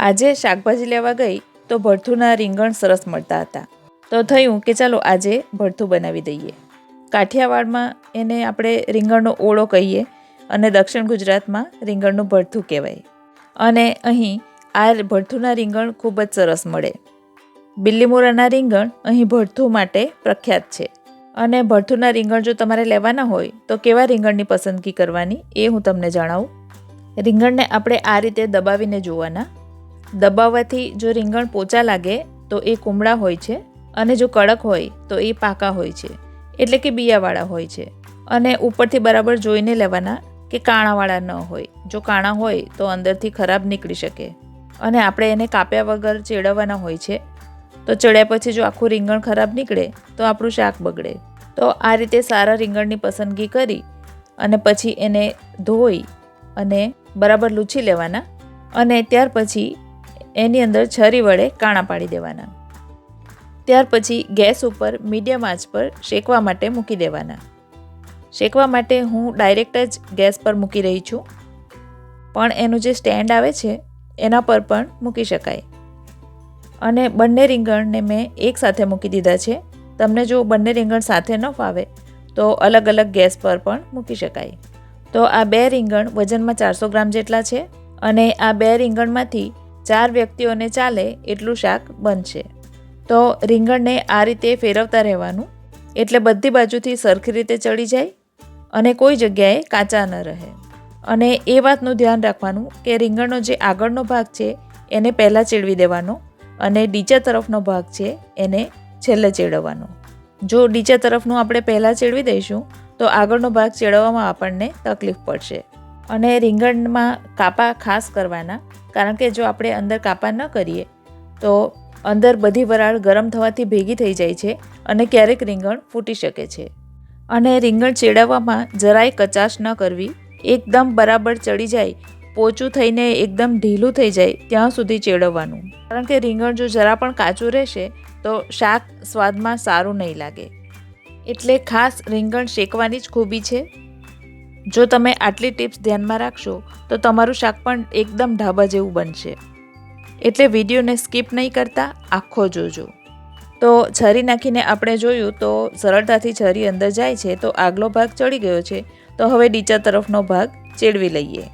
આજે શાકભાજી લેવા ગઈ તો ભરથુંના રીંગણ સરસ મળતા હતા. તો થયું કે ચાલો આજે ભરથું બનાવી દઈએ. કાઠિયાવાડમાં એને આપણે રીંગણનો ઓળો કહીએ અને દક્ષિણ ગુજરાતમાં રીંગણનું ભરથું કહેવાય. અને અહીં આ ભરથુંના રીંગણ ખૂબ જ સરસ મળે. બિલ્લીમોરાના રીંગણ અહીં ભરથું માટે પ્રખ્યાત છે. અને ભરથુંના રીંગણ જો તમારે લેવાના હોય તો કેવા રીંગણની પસંદગી કરવાની એ હું તમને જણાવું. રીંગણને આપણે આ રીતે દબાવીને જોવાના. દબાવવાથી જો રીંગણ પોચા લાગે, તો એ કુમળા હોય છે અને જો કડક હોય, તો એ પાકા હોય છે. એટલે કે બિયાવાળા હોય છે. અને ઉપરથી બરાબર જોઈને લેવાના કે કાણાવાળા ન હોય. જો કાણા હોય, તો અંદરથી ખરાબ નીકળી શકે. અને આપણે એને કાપ્યા વગર ચેડવવાના હોય છે. તો ચડ્યા પછી જો આખું રીંગણ ખરાબ નીકળે, તો આપણું શાક બગડે. તો આ રીતે સારા રીંગણની પસંદગી કરી અને પછી એને ધોઈ અને બરાબર લૂછી લેવાના. અને ત્યાર પછી એની અંદર છરી વડે કાણા પાડી દેવાના. ત્યાર પછી ગેસ ઉપર મીડિયમ આંચ પર શેકવા માટે મૂકી દેવાના. શેકવા માટે હું ડાયરેક્ટ જ ગેસ પર મૂકી રહી છું. પણ એનું જે સ્ટેન્ડ આવે છે, એના પર પણ મૂકી શકાય. અને બંને રીંગણને મેં એક સાથે મૂકી દીધા છે. તમને જો બંને રીંગણ સાથે ન ફાવે, તો અલગ અલગ ગેસ પર પણ મૂકી શકાય. તો આ બે રીંગણ વજનમાં ચારસો ગ્રામ જેટલા છે અને આ બે રીંગણમાંથી ચાર વ્યક્તિઓને ચાલે એટલું શાક બનશે. તો રીંગણને આ રીતે ફેરવતા રહેવાનું. એટલે બધી બાજુથી સરખી રીતે ચડી જાય અને કોઈ જગ્યાએ કાચા ન રહે. અને એ વાતનું ધ્યાન રાખવાનું કે રીંગણનો જે આગળનો ભાગ છે એને પહેલાં ચેડવી દેવાનો અને નીચા તરફનો ભાગ છે એને છેલ્લે ચેડવવાનો જો નીચા તરફનું આપણે પહેલાં ચેડવી દઈશું, તો આગળનો ભાગ ચેડવવામાં આપણને તકલીફ પડશે. અને રીંગણમાં કાપા ખાસ કરવાના. કારણ કે જો આપણે અંદર કાપા ન કરીએ, તો અંદર બધી વરાળ ગરમ થવાથી ભેગી થઈ જાય છે અને ક્યારેક રીંગણ ફૂટી શકે છે. અને રીંગણ ચેડવવામાં જરાય કચાશ ન કરવી. એકદમ બરાબર ચડી જાય, પોચું થઈને એકદમ ઢીલું થઈ જાય ત્યાં સુધી ચેડવવાનું. કારણ કે રીંગણ જો જરા પણ કાચું રહેશે, તો શાક સ્વાદમાં સારું નહીં લાગે. એટલે ખાસ રીંગણ શેકવાની જ ખૂબી છે. જો તમે આટલી ટિપ્સ ધ્યાનમાં રાખશો, તો તમારું શાક પણ એકદમ ઢાબા જેવું બનશે. એટલે વિડીયોને સ્કીપ નહીં કરતા, આખો જોજો. તો છરી નાખીને આપણે જોયું તો સરળતાથી છરી અંદર જાય છે, તો આગલો ભાગ ચડી ગયો છે. તો હવે નીચા તરફનો ભાગ ચેડવી લઈએ.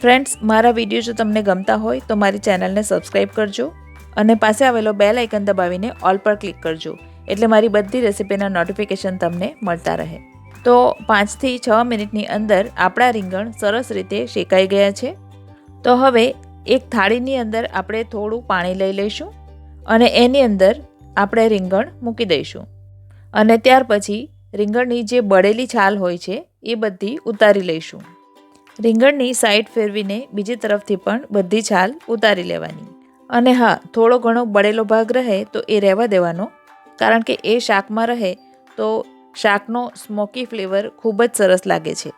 ફ્રેન્ડ્સ, મારા વીડિયો જો તમને ગમતા હોય, તો મારી ચેનલને સબસ્ક્રાઈબ કરજો અને પાસે આવેલો બેલ આઇકન દબાવીને ઓલ પર ક્લિક કરજો. એટલે મારી બધી રેસિપીના નોટિફિકેશન તમને મળતા રહે. તો પાંચથી છ મિનિટની અંદર આપણા રીંગણ સરસ રીતે શેકાઈ ગયા છે. તો હવે એક થાળીની અંદર આપણે થોડું પાણી લઈ લઈશું અને એની અંદર આપણે રીંગણ મૂકી દઈશું. અને ત્યાર પછી રીંગણની જે બળેલી છાલ હોય છે, એ બધી ઉતારી લઈશું. રીંગણની સાઈડ ફેરવીને બીજી તરફથી પણ બધી છાલ ઉતારી લેવાની. અને હા, થોડો ઘણો બળેલો ભાગ રહે તો એ રહેવા દેવાનો. કારણ કે એ શાકમાં રહે તો શાકનો સ્મોકી ફ્લેવર ખૂબ જ સરસ લાગે છે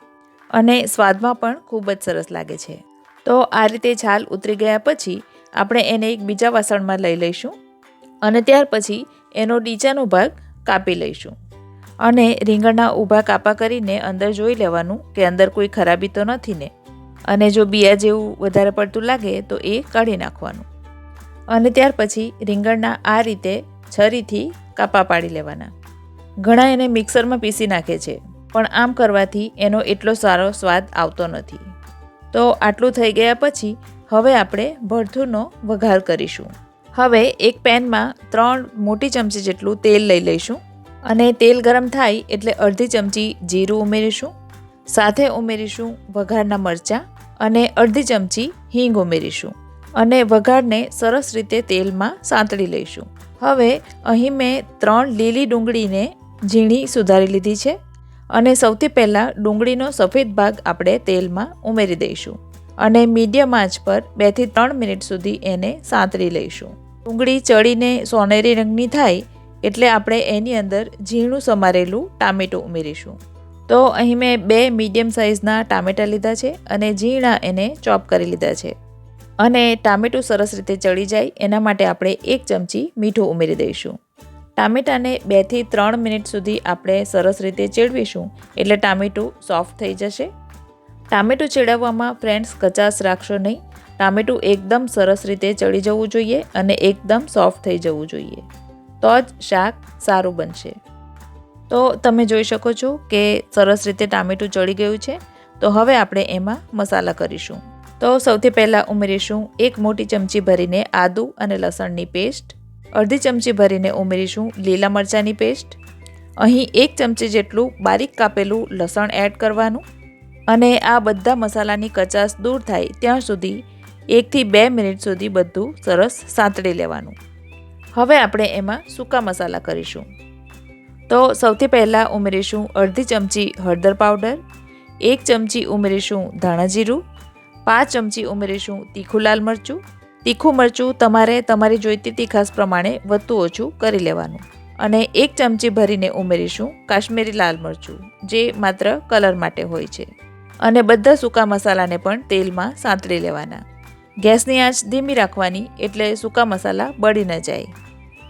અને સ્વાદમાં પણ ખૂબ જ સરસ લાગે છે. તો આ રીતે છાલ ઉતરી ગયા પછી આપણે એને એક બીજા વાસણમાં લઈ લઈશું અને ત્યાર પછી એનો નીચાનો ભાગ કાપી લઈશું અને રીંગણના ઊભા કાપા કરીને અંદર જોઈ લેવાનું કે અંદર કોઈ ખરાબી તો નથી ને? અને જો બિયા જેવું વધારે પડતું લાગે તો એ કાઢી નાખવાનું અને ત્યાર પછી રીંગણના આ રીતે છરીથી કાપા પાડી લેવાના. ઘણા એને મિક્સરમાં પીસી નાખે છે, પણ આમ કરવાથી એનો એટલો સારો સ્વાદ આવતો નથી. તો આટલું થઈ ગયા પછી હવે આપણે ભરથુંનો વઘાર કરીશું. હવે એક પેનમાં ત્રણ મોટી ચમચી જેટલું તેલ લઈ લઈશું અને તેલ ગરમ થાય એટલે અડધી ચમચી જીરું ઉમેરીશું, સાથે ઉમેરીશું વઘારના મરચાં અને અડધી ચમચી હિંગ ઉમેરીશું અને વઘારને સરસ રીતે તેલમાં સાંતળી લઈશું. હવે અહીં મેં ત્રણ લીલી ડુંગળીને ઝીણી સુધારી લીધી છે અને સૌથી પહેલાં ડુંગળીનો સફેદ ભાગ આપણે તેલમાં ઉમેરી દઈશું અને મીડિયમ આંચ પર બેથી ત્રણ મિનિટ સુધી એને સાંતળી લઈશું. ડુંગળી ચડીને સોનેરી રંગની થાય એટલે આપણે એની અંદર ઝીણું સમારેલું ટામેટું ઉમેરીશું. તો અહીં મેં બે મીડિયમ સાઇઝના ટામેટાં લીધા છે અને ઝીણા એને ચોપ કરી લીધા છે. અને ટામેટું સરસ રીતે ચડી જાય એના માટે આપણે એક ચમચી મીઠું ઉમેરી દઈશું. ટામેટાને બેથી ત્રણ મિનિટ સુધી આપણે સરસ રીતે ચેડવીશું. એટલે ટામેટું સોફ્ટ થઈ જશે. ટામેટું ચેડવવામાં ફ્રેન્ડ્સ કચાશ રાખશો નહીં. ટામેટું એકદમ સરસ રીતે ચડી જવું જોઈએ અને એકદમ સોફ્ટ થઈ જવું જોઈએ. તો જ શાક સારું બનશે. તો તમે જોઈ શકો છો કે સરસ રીતે ટામેટું ચડી ગયું છે. તો હવે આપણે એમાં મસાલા કરીશું. તો સૌથી પહેલાં ઉમેરીશું એક મોટી ચમચી ભરીને આદું અને લસણની પેસ્ટ અડધી ચમચી ભરીને ઉમેરીશું લીલા મરચાંની પેસ્ટ. અહીં એક ચમચી જેટલું બારીક કાપેલું લસણ એડ કરવાનું અને આ બધા મસાલાની કચાશ દૂર થાય ત્યાં સુધી એકથી બે મિનિટ સુધી બધું સરસ સાંતળી લેવાનું. હવે આપણે એમાં સૂકા મસાલા કરીશું. તો સૌથી પહેલાં ઉમેરીશું અડધી ચમચી હળદર પાવડર, એક ચમચી ઉમેરીશું ધાણા જીરું, પાંચ ચમચી ઉમેરીશું તીખું લાલ મરચું તીખું મરચું તમારે તમારી જોઈતી તીખાસ પ્રમાણે વધુ ઓછું કરી લેવાનું. અને એક ચમચી ભરીને ઉમેરીશું કાશ્મીરી લાલ મરચું, જે માત્ર કલર માટે હોય છે. અને બધા સૂકા મસાલાને પણ તેલમાં સાંતળી લેવાના. ગેસની આંચ ધીમી રાખવાની એટલે સૂકા મસાલા બળી ન જાય.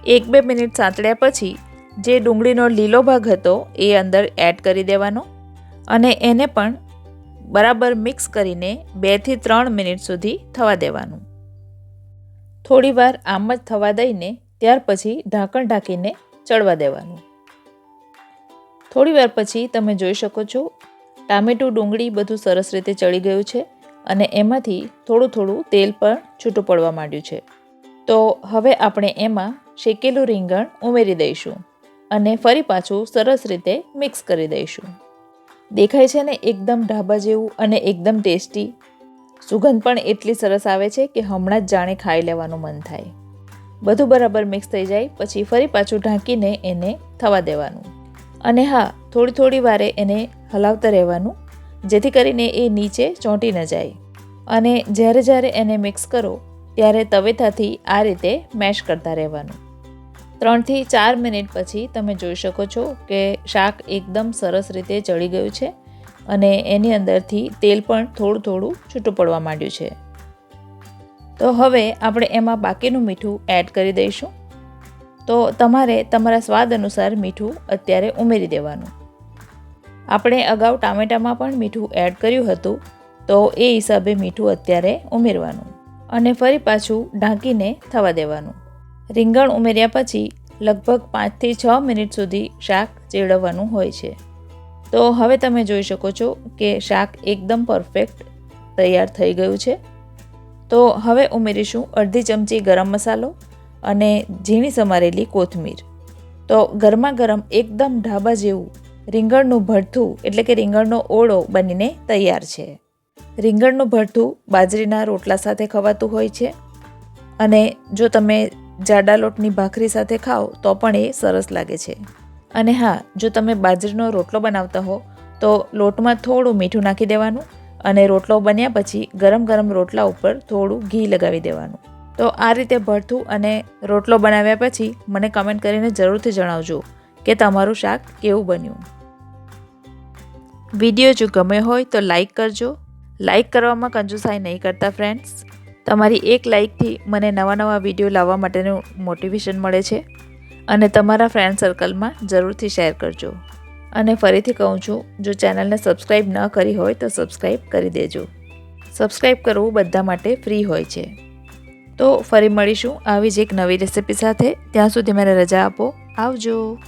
એક બે મિનિટ સાંતળ્યા પછી જે ડુંગળીનો લીલો ભાગ હતો એ અંદર એડ કરી દેવાનો. અને એને પણ બરાબર મિક્સ કરીને બેથી ત્રણ મિનિટ સુધી થવા દેવાનું. થોડીવાર આમ જ થવા દઈને ત્યાર પછી ઢાંકણ ઢાંકીને ચડવા દેવાનું. થોડીવાર પછી તમે જોઈ શકો છો, ટામેટું, ડુંગળી બધું સરસ રીતે ચડી ગયું છે અને એમાંથી થોડું થોડું તેલ પણ છૂટું પડવા માંડ્યું છે. તો હવે આપણે એમાં શેકેલું રીંગણ ઉમેરી દઈશું અને ફરી પાછું સરસ રીતે મિક્સ કરી દઈશું. દેખાય છે ને, એકદમ ઢાબા જેવું અને એકદમ ટેસ્ટી સુગંધ પણ એટલી સરસ આવે છે કે હમણાં જ જાણે ખાઈ લેવાનું મન થાય. બધું બરાબર મિક્સ થઈ જાય, પછી ફરી પાછું ઢાંકીને એને થવા દેવાનું. અને હા, થોડી થોડી વારે એને હલાવતા રહેવાનું, જેથી કરીને એ નીચે ચોંટી ન જાય. અને જ્યારે જ્યારે એને મિક્સ કરો, ત્યારે તવેથાથી આ રીતે મેશ કરતા રહેવાનું. ત્રણથી ચાર મિનિટ પછી તમે જોઈ શકો છો કે શાક એકદમ સરસ રીતે ચડી ગયું છે. અને એની અંદરથી તેલ પણ થોડું થોડું છૂટું પડવા માંડ્યું છે. તો હવે આપણે એમાં બાકીનું મીઠું એડ કરી દઈશું. તો તમારે તમારા સ્વાદ અનુસાર મીઠું અત્યારે ઉમેરી દેવાનું. આપણે અગાઉ ટામેટામાં પણ મીઠું એડ કર્યું હતું, તો એ હિસાબે મીઠું અત્યારે ઉમેરવાનું અને ફરી પાછું ઢાંકીને થવા દેવાનું. રીંગણ ઉમેર્યા પછી લગભગ પાંચથી છ મિનિટ સુધી શાક ચેડવવાનું હોય છે. તો હવે તમે જોઈ શકો છો કે શાક એકદમ પરફેક્ટ તૈયાર થઈ ગયું છે. તો હવે ઉમેરીશું અડધી ચમચી ગરમ મસાલો અને ઝીણી સમારેલી કોથમીર. તો ગરમા ગરમ એકદમ ઢાબા જેવું રીંગણનું ભરથું એટલે કે રીંગણનો ઓળો બનીને તૈયાર છે. રીંગણનું ભરથું બાજરીના રોટલા સાથે ખવાતું હોય છે અને જો તમે જાડા લોટની ભાખરી સાથે ખાઓ તો પણ એ સરસ લાગે છે. અને હા, જો તમે બાજરીનો રોટલો બનાવતા હો, તો લોટમાં થોડું મીઠું નાખી દેવાનું અને રોટલો બન્યા પછી ગરમ ગરમ રોટલા ઉપર થોડું ઘી લગાવી દેવાનું. તો આ રીતે ભરથું અને રોટલો બનાવ્યા પછી મને કમેન્ટ કરીને જરૂરથી જણાવજો કે તમારું શાક કેવું બન્યું. વીડિયો જો ગમે હોય તો લાઈક કરજો. લાઈક કરવામાં કંજુસાઈ નહીં કરતા ફ્રેન્ડ્સ તમારી એક લાઈકથી મને નવા નવા વીડિયો લાવવા માટેનું મોટિવેશન મળે છે. અને તમારા ફ્રેન્ડ સર્કલમાં જરૂરથી શેર કરજો. અને ફરીથી કહું છું, જો ચેનલને સબસ્ક્રાઈબ ન કરી હોય તો સબસ્ક્રાઈબ કરી દેજો. સબસ્ક્રાઈબ કરવું બધા માટે ફ્રી હોય છે. તો ફરી મળીશું આવી જ એક નવી રેસિપી સાથે. ત્યાં સુધી મને રજા આપો. આવજો.